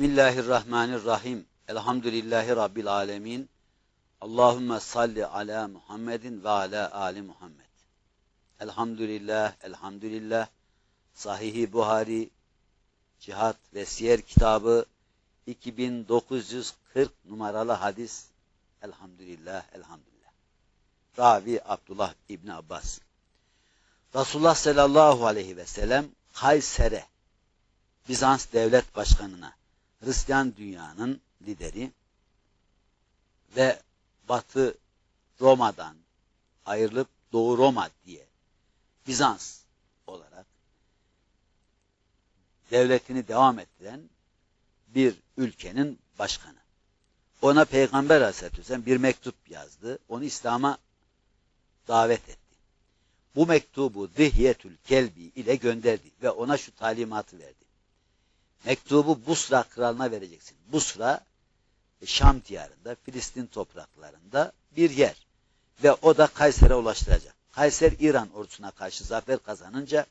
Bismillahirrahmanirrahim. Elhamdülillahi Rabbil alemin. Allahümme salli ala Muhammedin ve ala ali Muhammed. Elhamdülillah, elhamdülillah. Sahihi Buhari, Cihat ve Siyer kitabı 2940 numaralı hadis. Elhamdülillah, elhamdülillah. Ravi Abdullah İbni Abbas. Resulullah sallallahu aleyhi ve sellem Kayser'e, Bizans devlet başkanına, Hristiyan dünyanın lideri ve Batı Roma'dan ayrılıp Doğu Roma diye Bizans olarak devletini devam ettiren bir ülkenin başkanı. Ona Peygamber Aleyhisselatü bir mektup yazdı. Onu İslam'a davet etti. Bu mektubu Dihiyetül Kelbi ile gönderdi ve ona şu talimatı verdi. Mektubu Busra kralına vereceksin. Busra Şam diyarında, Filistin topraklarında bir yer. Ve o da Kayser'e ulaştıracak. Kayser İran ordusuna karşı zafer kazanınca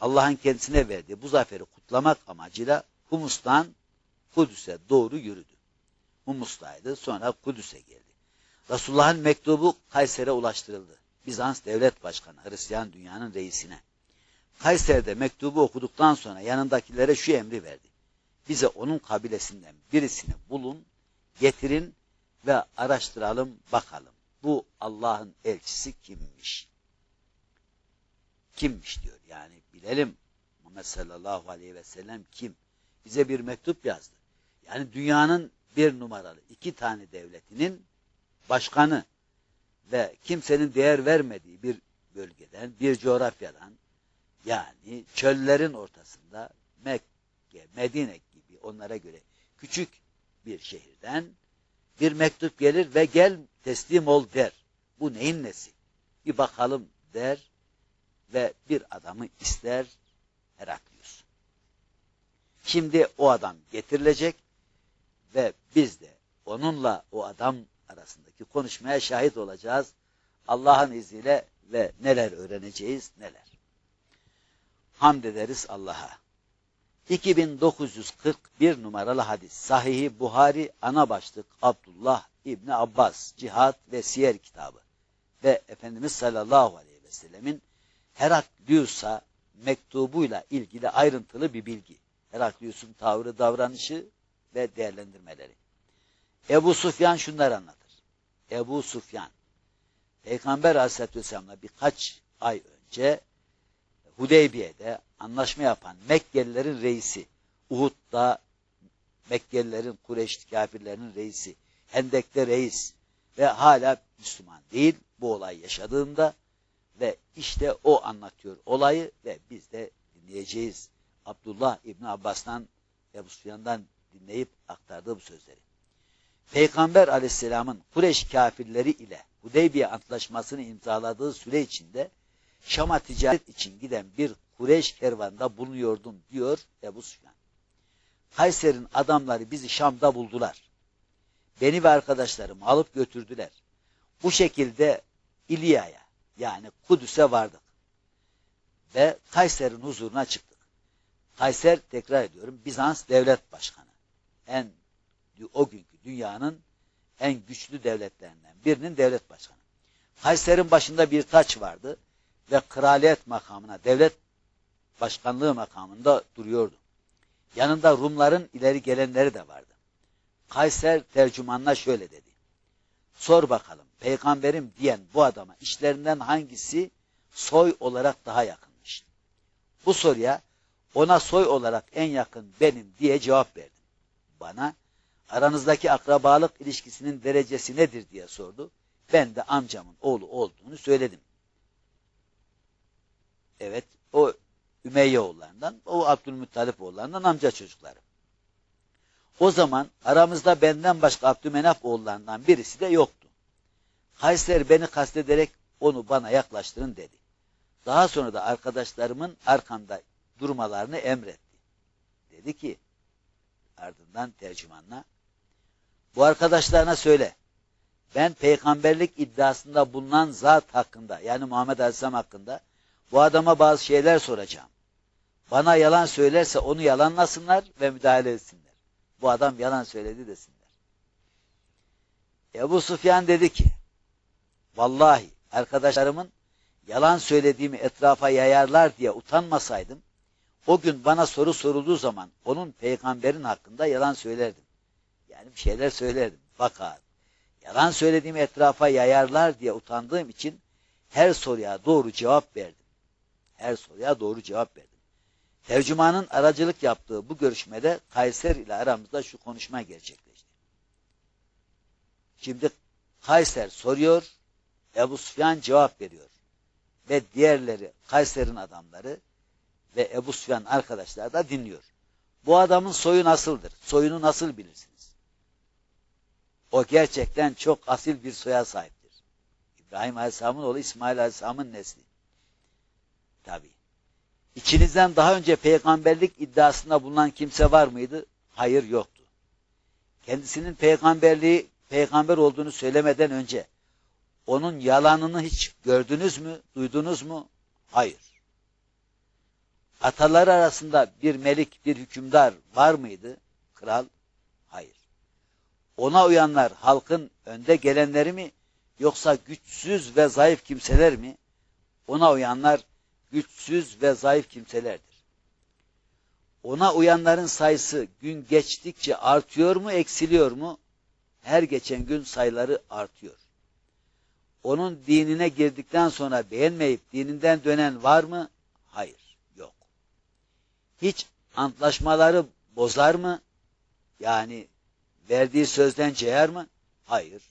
Allah'ın kendisine verdiği bu zaferi kutlamak amacıyla Humus'tan Kudüs'e doğru yürüdü. Humus'taydı sonra Kudüs'e geldi. Resulullah'ın mektubu Kayser'e ulaştırıldı. Bizans devlet başkanı Hristiyan dünyanın reisine. Kayser'de mektubu okuduktan sonra yanındakilere şu emri verdi. Bize onun kabilesinden birisini bulun, getirin ve araştıralım bakalım. Bu Allah'ın elçisi kimmiş? Kimmiş diyor. Yani bilelim Muhammed sallallahu aleyhi ve sellem kim? Bize bir mektup yazdı. Yani dünyanın bir numaralı iki tane devletinin başkanı ve kimsenin değer vermediği bir bölgeden, bir coğrafyadan yani çöllerin ortasında Mekke, Medine gibi onlara göre küçük bir şehirden bir mektup gelir ve gel teslim ol der. Bu neyin nesi? Bir bakalım der ve bir adamı ister Heraklius. Şimdi o adam getirilecek ve biz de onunla o adam arasındaki konuşmaya şahit olacağız. Allah'ın izniyle ve neler öğreneceğiz neler. Hamd ederiz Allah'a. 2941 numaralı hadis. Sahih-i Buhari ana başlık Abdullah İbni Abbas Cihat ve Siyer kitabı. Ve Efendimiz sallallahu aleyhi ve sellemin Heraklius'a mektubuyla ilgili ayrıntılı bir bilgi. Heraklius'un tavrı, davranışı ve değerlendirmeleri. Ebu Sufyan şunları anlatır. Ebu Sufyan, Peygamber Aleyhisselatü Vesselam'la birkaç ay önce Hudeybiye'de anlaşma yapan Mekkelilerin reisi, Uhud'da Mekkelilerin, Kureyş kafirlerinin reisi, Hendek'te reis ve hala Müslüman değil bu olay yaşadığında ve işte o anlatıyor olayı ve biz de dinleyeceğiz. Abdullah İbni Abbas'tan Ebu Sufyan'dan dinleyip aktardığı bu sözleri. Peygamber aleyhisselamın Kureyş kafirleri ile Hudeybiye antlaşmasını imzaladığı süre içinde Şam'a ticaret için giden bir Kureyş kervanında bulunuyordum diyor Ebu Süfyan. Kayser'in adamları bizi Şam'da buldular. Beni ve arkadaşlarımı alıp götürdüler. Bu şekilde İlya'ya yani Kudüs'e vardık. Ve Kayser'in huzuruna çıktık. Kayser tekrar ediyorum Bizans devlet başkanı. En o günkü dünyanın en güçlü devletlerinden birinin devlet başkanı. Kayser'in başında bir taç vardı ve kraliyet makamına, devlet başkanlığı makamında duruyordu. Yanında Rumların ileri gelenleri de vardı. Kayser tercümanına şöyle dedi. Sor bakalım peygamberim diyen bu adama işlerinden hangisi soy olarak daha yakınmış? Bu soruya ona soy olarak en yakın benim diye cevap verdim. Bana aranızdaki akrabalık ilişkisinin derecesi nedir diye sordu. Ben de amcamın oğlu olduğunu söyledim. Evet o Ümeyye oğullarından, o Abdülmuttalip oğullarından amca çocukları. O zaman aramızda benden başka Abdümenaf oğullarından birisi de yoktu. Kayser beni kastederek onu bana yaklaştırın dedi. Daha sonra da arkadaşlarımın arkamda durmalarını emretti. Dedi ki ardından tercümanla bu arkadaşlarına söyle ben peygamberlik iddiasında bulunan zat hakkında yani Muhammed Aleyhisselam hakkında bu adama bazı şeyler soracağım. Bana yalan söylerse onu yalanlasınlar ve müdahale etsinler. bu adam yalan söyledi desinler. Ebu Sufyan dedi ki vallahi arkadaşlarımın yalan söylediğimi etrafa yayarlar diye utanmasaydım o gün bana soru sorulduğu zaman onun peygamberin hakkında yalan söylerdim. Yani bir şeyler söylerdim. Fakat yalan söylediğimi etrafa yayarlar diye utandığım için her soruya doğru cevap verdim. Her soruya doğru cevap verdim. Tercümanın aracılık yaptığı bu görüşmede Kayser ile aramızda şu konuşma gerçekleşti. Şimdi Kayser soruyor, Ebu Sufyan cevap veriyor. Ve diğerleri, Kayser'in adamları ve Ebu Sufyan arkadaşlar da dinliyor. Bu adamın soyu nasıldır? Soyunu nasıl bilirsiniz? O gerçekten çok asil bir soya sahiptir. İbrahim Aleyhisselam'ın oğlu İsmail Aleyhisselam'ın nesli. Tabi. İçinizden daha önce peygamberlik iddiasında bulunan kimse var mıydı? Hayır yoktu. Kendisinin peygamberliği, peygamber olduğunu söylemeden önce onun yalanını hiç gördünüz mü, duydunuz mu? Hayır. Ataları arasında bir melik, bir hükümdar var mıydı? Kral? Hayır. Ona uyanlar halkın önde gelenleri mi yoksa güçsüz ve zayıf kimseler mi? Ona uyanlar güçsüz ve zayıf kimselerdir. Ona uyanların sayısı gün geçtikçe artıyor mu, eksiliyor mu? Her geçen gün sayıları artıyor. Onun dinine girdikten sonra beğenmeyip dininden dönen var mı? Hayır, yok. Hiç antlaşmaları bozar mı? Yani verdiği sözden cayar mı? Hayır,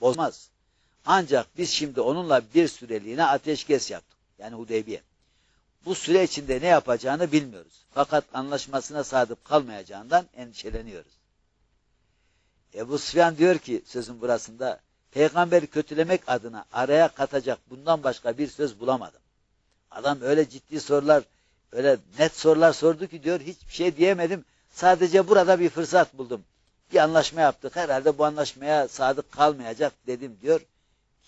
bozmaz. Ancak biz şimdi onunla bir süreliğine ateşkes yaptık. Yani Hudeybiye. Bu süre içinde ne yapacağını bilmiyoruz. Fakat anlaşmasına sadık kalmayacağından endişeleniyoruz. Ebu Süfyan diyor ki sözün burasında peygamberi kötülemek adına araya katacak bundan başka bir söz bulamadım. Adam öyle ciddi sorular, öyle net sorular sordu ki diyor hiçbir şey diyemedim. Sadece burada bir fırsat buldum. Bir anlaşma yaptık. Herhalde bu anlaşmaya sadık kalmayacak dedim diyor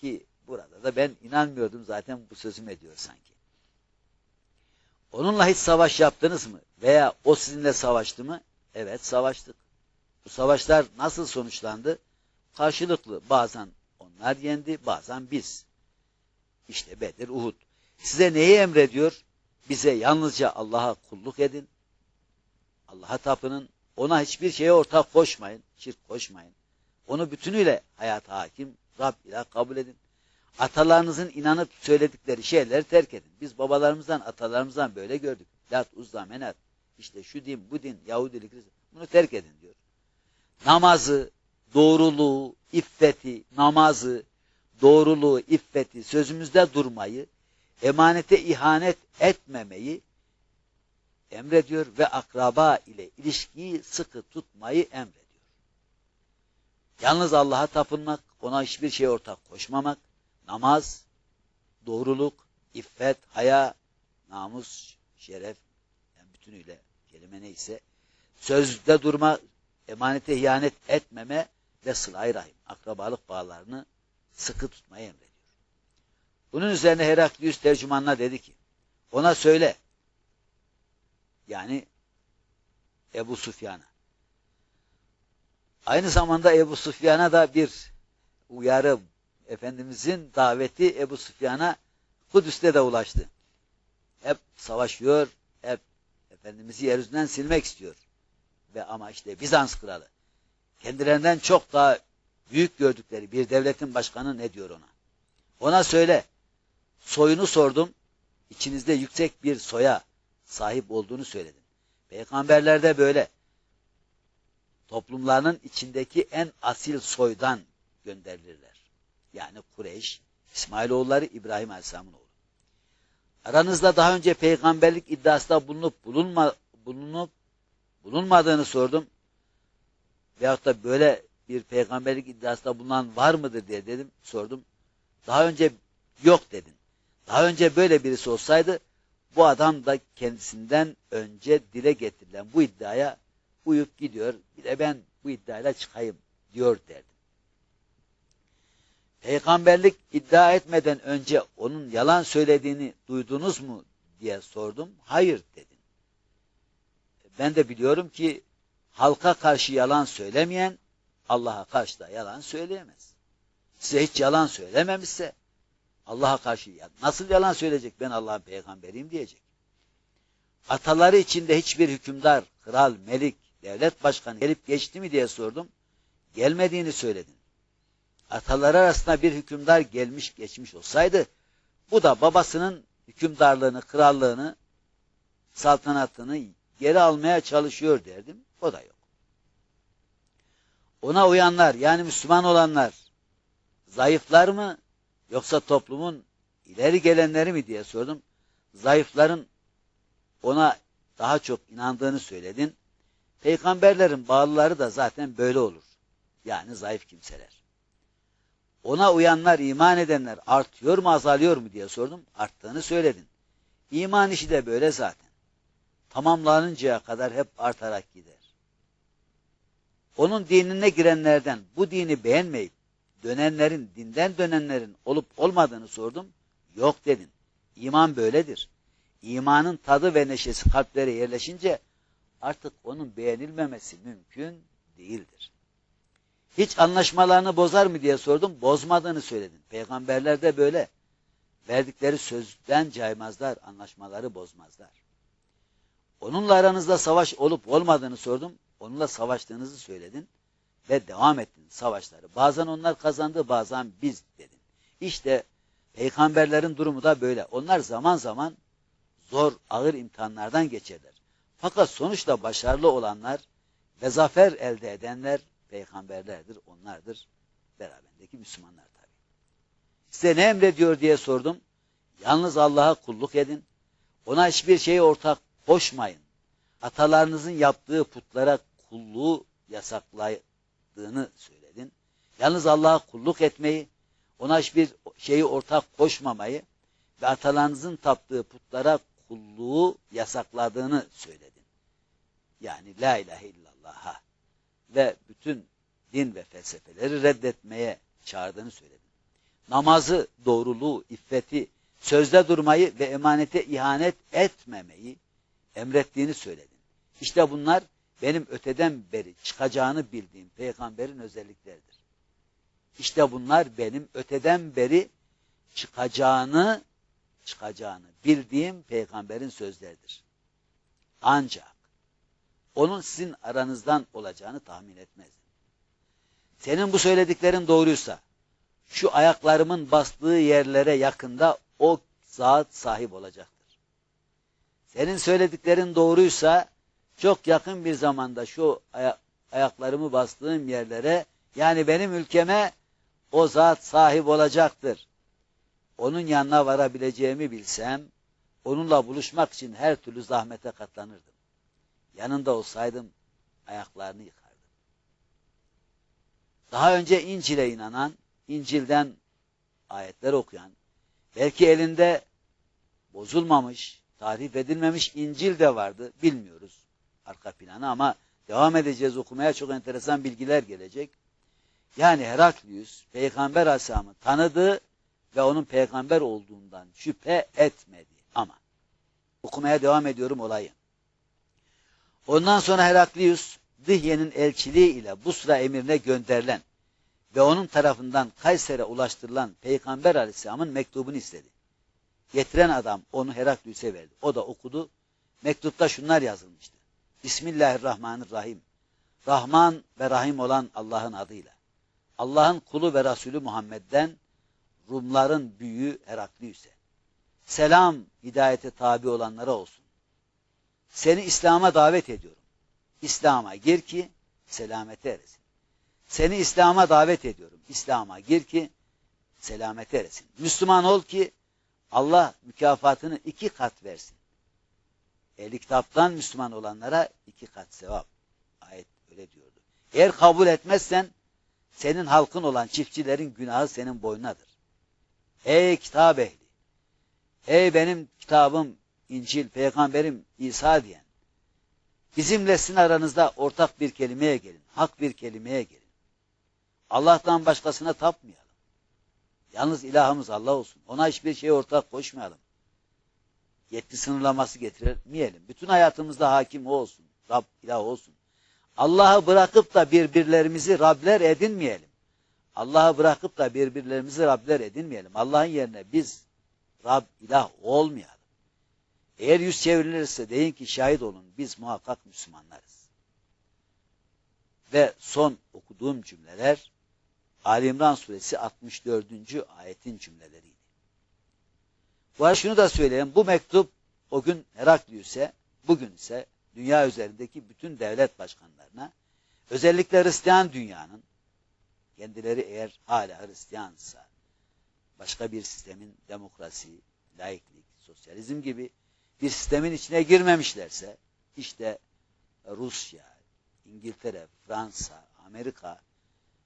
ki burada da ben inanmıyordum zaten bu sözüm diyor sanki. Onunla hiç savaş yaptınız mı? Veya o sizinle savaştı mı? Evet savaştık. Bu savaşlar nasıl sonuçlandı? Karşılıklı. Bazen onlar yendi, bazen biz. İşte Bedir, Uhud. Size neyi emrediyor? Bize yalnızca Allah'a kulluk edin. Allah'a tapının. Ona hiçbir şeye ortak koşmayın. Şirk koşmayın. Onu bütünüyle hayata hakim Rab ile kabul edin. Atalarınızın inanıp söyledikleri şeyleri terk edin. Biz babalarımızdan, atalarımızdan böyle gördük. Lat, uzza, menat. İşte şu din, bu din, Yahudilik, bunu terk edin diyor. Namazı, doğruluğu, iffeti, namazı, doğruluğu, iffeti, sözümüzde durmayı, emanete ihanet etmemeyi emrediyor ve akraba ile ilişkiyi sıkı tutmayı emrediyor. Yalnız Allah'a tapınmak, ona hiçbir şey ortak koşmamak, namaz, doğruluk, iffet, haya, namus, şeref, yani bütünüyle kelime neyse, sözde durma, emanete ihanet etmeme ve sıla rahim, akrabalık bağlarını sıkı tutmayı emrediyor. Bunun üzerine Heraklius tercümanına dedi ki, ona söyle, yani Ebu Sufyan'a. Aynı zamanda Ebu Sufyan'a da bir uyarı, Efendimizin daveti Ebu Sufyan'a Kudüs'te de ulaştı. Hep savaşıyor, hep Efendimiz'i yeryüzünden silmek istiyor. Ve ama işte Bizans kralı kendilerinden çok daha büyük gördükleri bir devletin başkanı ne diyor ona? Ona söyle, soyunu sordum, içinizde yüksek bir soya sahip olduğunu söyledin. Peygamberler de böyle. Toplumlarının içindeki en asil soydan gönderilirler. Yani Kureyş, İsmailoğulları İbrahim Aleyhisselam'ın oğlu. Aranızda daha önce peygamberlik iddiasında bulunup bulunma, bulunup bulunmadığını sordum. Veyahut da böyle bir peygamberlik iddiasında bulunan var mıdır diye dedim, sordum. Daha önce yok dedin. Daha önce böyle birisi olsaydı bu adam da kendisinden önce dile getirilen bu iddiaya uyup gidiyor. Bir de ben bu iddiayla çıkayım diyor derdim. Peygamberlik iddia etmeden önce onun yalan söylediğini duydunuz mu diye sordum. Hayır dedin. Ben de biliyorum ki halka karşı yalan söylemeyen Allah'a karşı da yalan söyleyemez. Size hiç yalan söylememişse Allah'a karşı nasıl yalan söyleyecek ben Allah'ın peygamberiyim diyecek. Ataları içinde hiçbir hükümdar, kral, melik, devlet başkanı gelip geçti mi diye sordum. Gelmediğini söyledin. Ataları arasında bir hükümdar gelmiş geçmiş olsaydı bu da babasının hükümdarlığını, krallığını, saltanatını geri almaya çalışıyor derdim. O da yok. Ona uyanlar yani Müslüman olanlar zayıflar mı yoksa toplumun ileri gelenleri mi diye sordum. Zayıfların ona daha çok inandığını söyledin. Peygamberlerin bağlıları da zaten böyle olur. Yani zayıf kimseler. Ona uyanlar, iman edenler artıyor mu azalıyor mu diye sordum. Arttığını söyledin. İman işi de böyle zaten. Tamamlanıncaya kadar hep artarak gider. Onun dinine girenlerden bu dini beğenmeyip dönenlerin, dinden dönenlerin olup olmadığını sordum. Yok dedin. İman böyledir. İmanın tadı ve neşesi kalplere yerleşince artık onun beğenilmemesi mümkün değildir. Hiç anlaşmalarını bozar mı diye sordum. Bozmadığını söyledin. Peygamberler de böyle. Verdikleri sözden caymazlar, anlaşmaları bozmazlar. Onunla aranızda savaş olup olmadığını sordum. Onunla savaştığınızı söyledin ve devam ettin savaşları. Bazen onlar kazandı, bazen biz dedin. İşte peygamberlerin durumu da böyle. Onlar zaman zaman zor, ağır imtihanlardan geçerler. Fakat sonuçta başarılı olanlar ve zafer elde edenler peygamberlerdir, onlardır. Beraberindeki Müslümanlar tabi. Size ne emrediyor diye sordum. Yalnız Allah'a kulluk edin. Ona hiçbir şeyi ortak koşmayın. Atalarınızın yaptığı putlara kulluğu yasakladığını söyledin. Yalnız Allah'a kulluk etmeyi, ona hiçbir şeyi ortak koşmamayı ve atalarınızın taptığı putlara kulluğu yasakladığını söyledin. Yani la ilahe illallah'a ve bütün din ve felsefeleri reddetmeye çağırdığını söyledin. Namazı, doğruluğu, iffeti, sözde durmayı ve emanete ihanet etmemeyi emrettiğini söyledin. İşte bunlar benim öteden beri çıkacağını bildiğim peygamberin özellikleridir. İşte bunlar benim öteden beri çıkacağını çıkacağını bildiğim peygamberin sözleridir. Ancak onun sizin aranızdan olacağını tahmin etmezdim. Senin bu söylediklerin doğruysa şu ayaklarımın bastığı yerlere yakında o zat sahip olacaktır. Senin söylediklerin doğruysa çok yakın bir zamanda şu aya ayaklarımı bastığım yerlere yani benim ülkeme o zat sahip olacaktır. Onun yanına varabileceğimi bilsem onunla buluşmak için her türlü zahmete katlanırdım. Yanında olsaydım ayaklarını yıkardım. Daha önce İncil'e inanan, İncil'den ayetler okuyan, belki elinde bozulmamış, tarif edilmemiş İncil de vardı, bilmiyoruz arka planı ama devam edeceğiz okumaya çok enteresan bilgiler gelecek. Yani Heraklius peygamber Aleyhisselam'ı tanıdı ve onun peygamber olduğundan şüphe etmedi ama okumaya devam ediyorum olayı. Ondan sonra Heraklius Dihye'nin elçiliği ile Busra emirine gönderilen ve onun tarafından Kayser'e ulaştırılan Peygamber Aleyhisselam'ın mektubunu istedi. Getiren adam onu Heraklius'e verdi. O da okudu. Mektupta şunlar yazılmıştı. Bismillahirrahmanirrahim. Rahman ve Rahim olan Allah'ın adıyla. Allah'ın kulu ve Resulü Muhammed'den Rumların büyüğü Heraklius'e. Selam hidayete tabi olanlara olsun. Seni İslam'a davet ediyorum. İslam'a gir ki selamete eresin. Seni İslam'a davet ediyorum. İslam'a gir ki selamete eresin. Müslüman ol ki Allah mükafatını iki kat versin. Ehli kitaptan Müslüman olanlara iki kat sevap. Ayet öyle diyordu. Eğer kabul etmezsen senin halkın olan çiftçilerin günahı senin boynadır. Ey kitap ehli! Ey benim kitabım İncil, peygamberim İsa diyen. Bizimle sizin aranızda ortak bir kelimeye gelin. Hak bir kelimeye gelin. Allah'tan başkasına tapmayalım. Yalnız ilahımız Allah olsun. Ona hiçbir şey ortak koşmayalım. Yetki sınırlaması getirmeyelim. Bütün hayatımızda hakim o olsun. Rab ilah olsun. Allah'ı bırakıp da birbirlerimizi Rabler edinmeyelim. Allah'ı bırakıp da birbirlerimizi Rabler edinmeyelim. Allah'ın yerine biz Rab ilah olmayalım. Eğer yüz çevrilirse deyin ki şahit olun biz muhakkak Müslümanlarız. Ve son okuduğum cümleler Ali İmran suresi 64. ayetin cümleleriydi. Bu arada şunu da söyleyeyim. Bu mektup o gün Heraklius'e, bugün ise dünya üzerindeki bütün devlet başkanlarına, özellikle Hristiyan dünyanın, kendileri eğer hala Hristiyansa, başka bir sistemin demokrasi, laiklik, sosyalizm gibi bir sistemin içine girmemişlerse, işte Rusya, İngiltere, Fransa, Amerika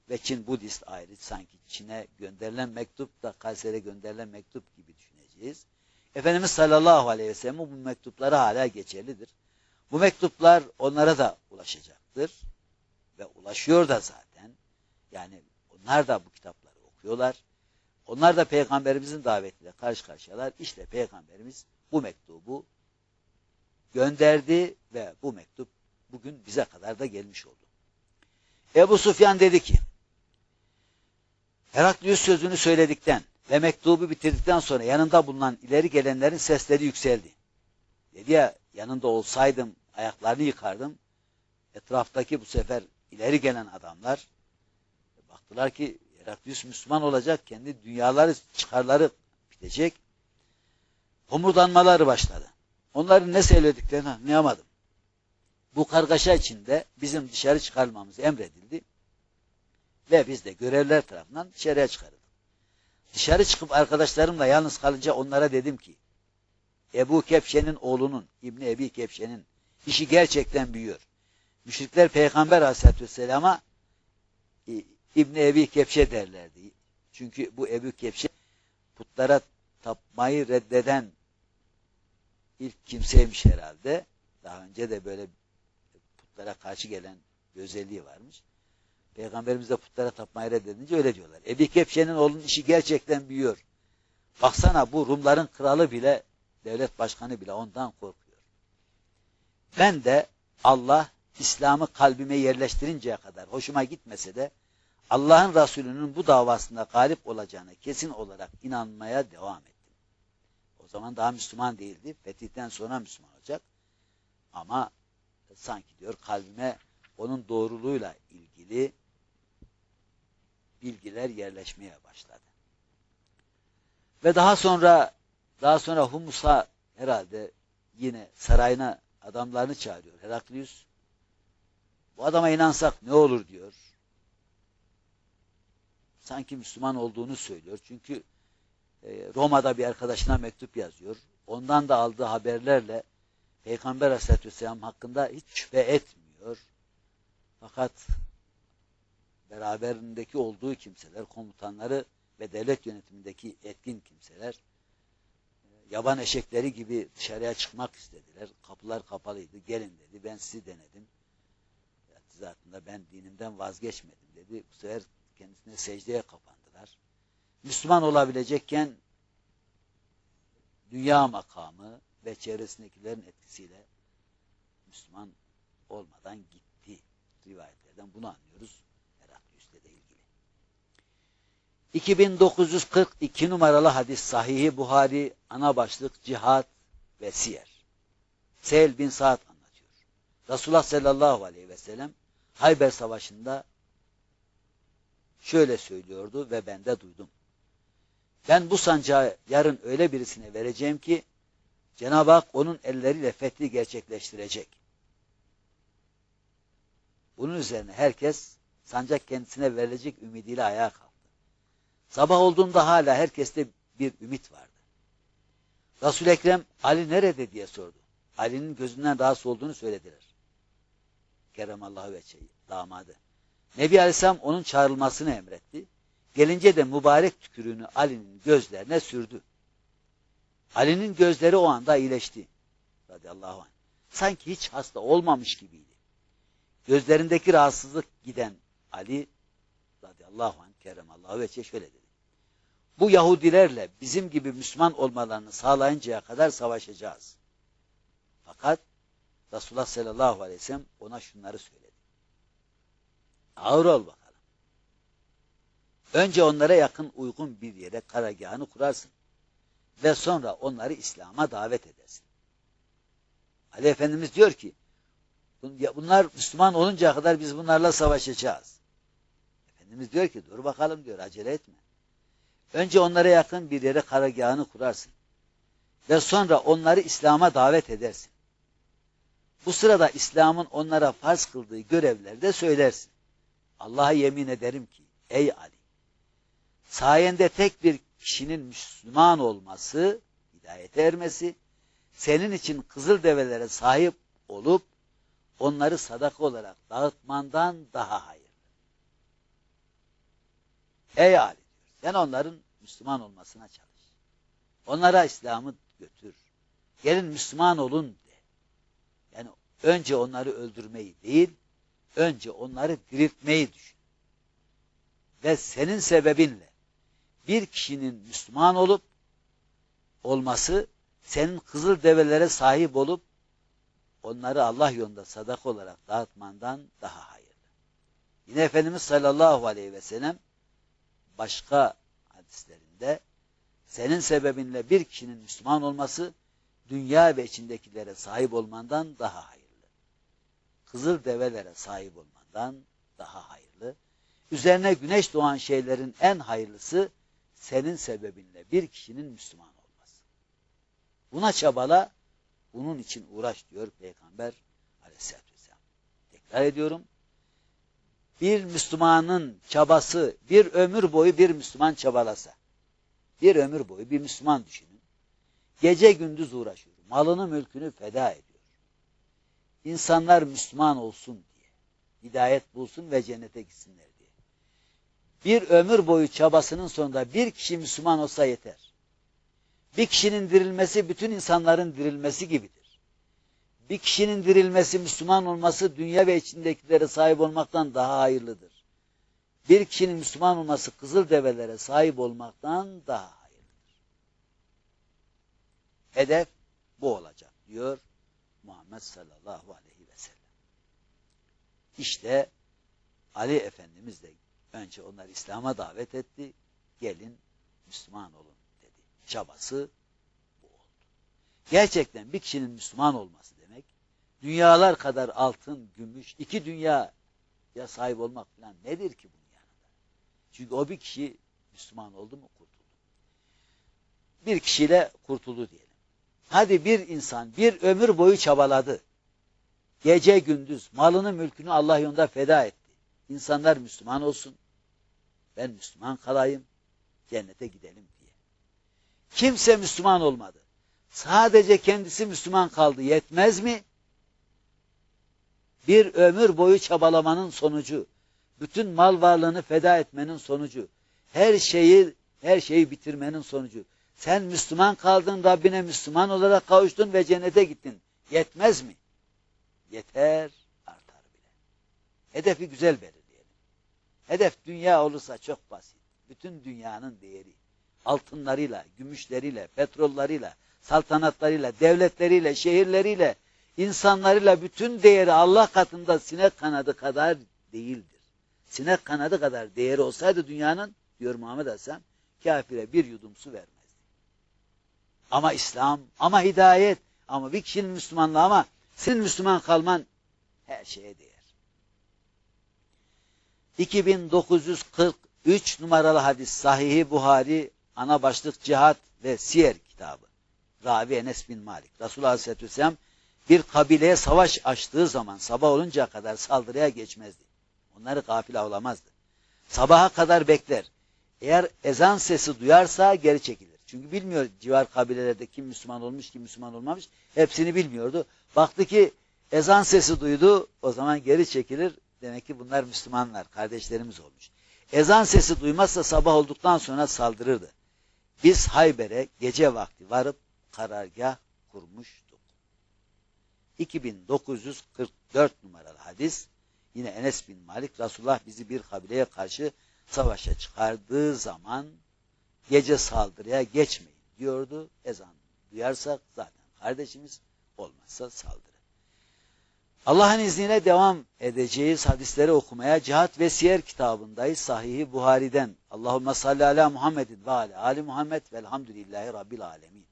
ve Çin Budist ayrı sanki Çin'e gönderilen mektup da Kayseri'ye gönderilen mektup gibi düşüneceğiz. Efendimiz sallallahu aleyhi ve sellem bu mektupları hala geçerlidir. Bu mektuplar onlara da ulaşacaktır. Ve ulaşıyor da zaten. Yani onlar da bu kitapları okuyorlar. Onlar da peygamberimizin davetiyle karşı karşıyalar. İşte peygamberimiz bu mektubu gönderdi ve bu mektup bugün bize kadar da gelmiş oldu. Ebu Sufyan dedi ki Heraklius sözünü söyledikten ve mektubu bitirdikten sonra yanında bulunan ileri gelenlerin sesleri yükseldi. Dedi ya yanında olsaydım ayaklarını yıkardım. Etraftaki bu sefer ileri gelen adamlar baktılar ki Heraklius Müslüman olacak, kendi dünyaları, çıkarları bitecek. Homurdanmaları başladı. Onların ne söylediklerini anlayamadım. Bu kargaşa içinde bizim dışarı çıkarılmamız emredildi. Ve biz de görevler tarafından dışarıya çıkarıldık. Dışarı çıkıp arkadaşlarımla yalnız kalınca onlara dedim ki Ebu Kepşe'nin oğlunun, İbni Ebi Kepşe'nin işi gerçekten büyüyor. Müşrikler Peygamber Aleyhisselatü Vesselam'a İbni Ebi Kepşe derlerdi. Çünkü bu Ebu Kepşe putlara tapmayı reddeden ilk kimseymiş herhalde. Daha önce de böyle putlara karşı gelen bir özelliği varmış. Peygamberimiz de putlara tapmayı reddedince öyle diyorlar. Ebi Kepşe'nin oğlunun işi gerçekten büyüyor. Baksana bu Rumların kralı bile, devlet başkanı bile ondan korkuyor. Ben de Allah İslam'ı kalbime yerleştirinceye kadar hoşuma gitmese de Allah'ın Resulü'nün bu davasında galip olacağına kesin olarak inanmaya devam ettim. Zaman daha Müslüman değildi. Fetihten sonra Müslüman olacak. Ama sanki diyor kalbime onun doğruluğuyla ilgili bilgiler yerleşmeye başladı. Ve daha sonra daha sonra Humus'a herhalde yine sarayına adamlarını çağırıyor Heraklius. Bu adama inansak ne olur diyor. Sanki Müslüman olduğunu söylüyor. Çünkü Roma'da bir arkadaşına mektup yazıyor. Ondan da aldığı haberlerle Peygamber Aleyhisselatü Vesselam hakkında hiç şüphe etmiyor. Fakat beraberindeki olduğu kimseler, komutanları ve devlet yönetimindeki etkin kimseler yaban eşekleri gibi dışarıya çıkmak istediler. Kapılar kapalıydı. Gelin dedi. Ben sizi denedim. Zatında ben dinimden vazgeçmedim dedi. Bu sefer kendisine secdeye kapandılar. Müslüman olabilecekken dünya makamı ve çevresindekilerin etkisiyle Müslüman olmadan gitti. Rivayetlerden bunu anlıyoruz. Heraklius'le de ilgili. 2942 numaralı hadis Sahih-i Buhari ana başlık cihat ve siyer. Sehl bin Sa'd anlatıyor. Resulullah sallallahu aleyhi ve sellem Hayber Savaşı'nda şöyle söylüyordu ve ben de duydum. Ben bu sancağı yarın öyle birisine vereceğim ki Cenab-ı Hak onun elleriyle fethi gerçekleştirecek. Bunun üzerine herkes sancak kendisine verilecek ümidiyle ayağa kalktı. Sabah olduğunda hala herkeste bir ümit vardı. resul Ekrem Ali nerede diye sordu. Ali'nin gözünden rahatsız olduğunu söylediler. Keremallahu ve şeyi, damadı. Nebi Aleyhisselam onun çağrılmasını emretti. Gelince de mübarek tükürüğünü Ali'nin gözlerine sürdü. Ali'nin gözleri o anda iyileşti. Radıyallahu anh. Sanki hiç hasta olmamış gibiydi. Gözlerindeki rahatsızlık giden Ali radıyallahu anh keremallahu ve şöyle dedi. Bu Yahudilerle bizim gibi Müslüman olmalarını sağlayıncaya kadar savaşacağız. Fakat Resulullah sallallahu aleyhi ve sellem ona şunları söyledi. Ağır ol bakalım. Önce onlara yakın uygun bir yere karargahını kurarsın. Ve sonra onları İslam'a davet edersin. Ali Efendimiz diyor ki bunlar Müslüman oluncaya kadar biz bunlarla savaşacağız. Efendimiz diyor ki dur bakalım diyor acele etme. Önce onlara yakın bir yere karargahını kurarsın. Ve sonra onları İslam'a davet edersin. Bu sırada İslam'ın onlara farz kıldığı görevleri de söylersin. Allah'a yemin ederim ki ey Ali sayende tek bir kişinin Müslüman olması, hidayete ermesi, senin için kızıl develere sahip olup onları sadaka olarak dağıtmandan daha hayırlı. Ey Ali sen onların Müslüman olmasına çalış. Onlara İslam'ı götür. Gelin Müslüman olun de. Yani önce onları öldürmeyi değil, önce onları diriltmeyi düşün. Ve senin sebebinle bir kişinin Müslüman olup olması senin kızıl develere sahip olup onları Allah yolunda sadaka olarak dağıtmandan daha hayırlı. Yine Efendimiz sallallahu aleyhi ve sellem başka hadislerinde senin sebebinle bir kişinin Müslüman olması dünya ve içindekilere sahip olmandan daha hayırlı. Kızıl develere sahip olmandan daha hayırlı. Üzerine güneş doğan şeylerin en hayırlısı senin sebebinle bir kişinin Müslüman olması. Buna çabala, bunun için uğraş diyor Peygamber aleyhissalatü vesselam. Tekrar ediyorum. Bir Müslümanın çabası bir ömür boyu bir Müslüman çabalasa, bir ömür boyu bir Müslüman düşünün. Gece gündüz uğraşıyor. Malını mülkünü feda ediyor. İnsanlar Müslüman olsun diye. Hidayet bulsun ve cennete gitsinler. Bir ömür boyu çabasının sonunda bir kişi Müslüman olsa yeter. Bir kişinin dirilmesi bütün insanların dirilmesi gibidir. Bir kişinin dirilmesi Müslüman olması dünya ve içindekilere sahip olmaktan daha hayırlıdır. Bir kişinin Müslüman olması kızıl develere sahip olmaktan daha hayırlıdır. Hedef bu olacak diyor Muhammed sallallahu aleyhi ve sellem. İşte Ali Efendimiz de önce onları İslam'a davet etti. Gelin Müslüman olun dedi. Çabası bu oldu. Gerçekten bir kişinin Müslüman olması demek dünyalar kadar altın, gümüş, iki dünya ya sahip olmak falan nedir ki bunun yanında? Çünkü o bir kişi Müslüman oldu mu kurtuldu. Bir kişiyle kurtuldu diyelim. Hadi bir insan bir ömür boyu çabaladı. Gece gündüz malını mülkünü Allah yolunda feda etti. İnsanlar Müslüman olsun. Ben Müslüman kalayım. Cennete gidelim diye. Kimse Müslüman olmadı. Sadece kendisi Müslüman kaldı. Yetmez mi? Bir ömür boyu çabalamanın sonucu, bütün mal varlığını feda etmenin sonucu, her şeyi her şeyi bitirmenin sonucu. Sen Müslüman kaldın, Rabbine Müslüman olarak kavuştun ve cennete gittin. Yetmez mi? Yeter, artar bile. Hedefi güzel belirleyelim. Hedef dünya olursa çok basit. Bütün dünyanın değeri, altınlarıyla, gümüşleriyle, petrollarıyla, saltanatlarıyla, devletleriyle, şehirleriyle, insanlarıyla bütün değeri Allah katında sinek kanadı kadar değildir. Sinek kanadı kadar değeri olsaydı dünyanın, diyor Muhammed Hasan, kafire bir yudum su vermezdi. Ama İslam, ama hidayet, ama bir kişinin Müslümanlığı ama senin Müslüman kalman her şeye değer. 2943 numaralı hadis Sahih-i Buhari ana başlık cihat ve siyer kitabı. Ravi Enes bin Malik. Resulullah Aleyhisselatü Vesselam bir kabileye savaş açtığı zaman sabah olunca kadar saldırıya geçmezdi. Onları gafil avlamazdı. Sabaha kadar bekler. Eğer ezan sesi duyarsa geri çekilir. Çünkü bilmiyor civar kabilelerde kim Müslüman olmuş kim Müslüman olmamış. Hepsini bilmiyordu. Baktı ki ezan sesi duydu o zaman geri çekilir. Demek ki bunlar Müslümanlar kardeşlerimiz olmuş. Ezan sesi duymazsa sabah olduktan sonra saldırırdı. Biz Hayber'e gece vakti varıp karargah kurmuştuk. 2944 numaralı hadis yine Enes bin Malik Resulullah bizi bir kabileye karşı savaşa çıkardığı zaman gece saldırıya geçmeyin diyordu. Ezan duyarsak zaten kardeşimiz olmazsa saldırı. Allah'ın izniyle devam edeceğiz hadisleri okumaya. Cihat ve Siyer kitabındayız. Sahih-i Buhari'den. Allahümme salli ala Muhammedin ve ala Ali Muhammed velhamdülillahi Rabbil alemin.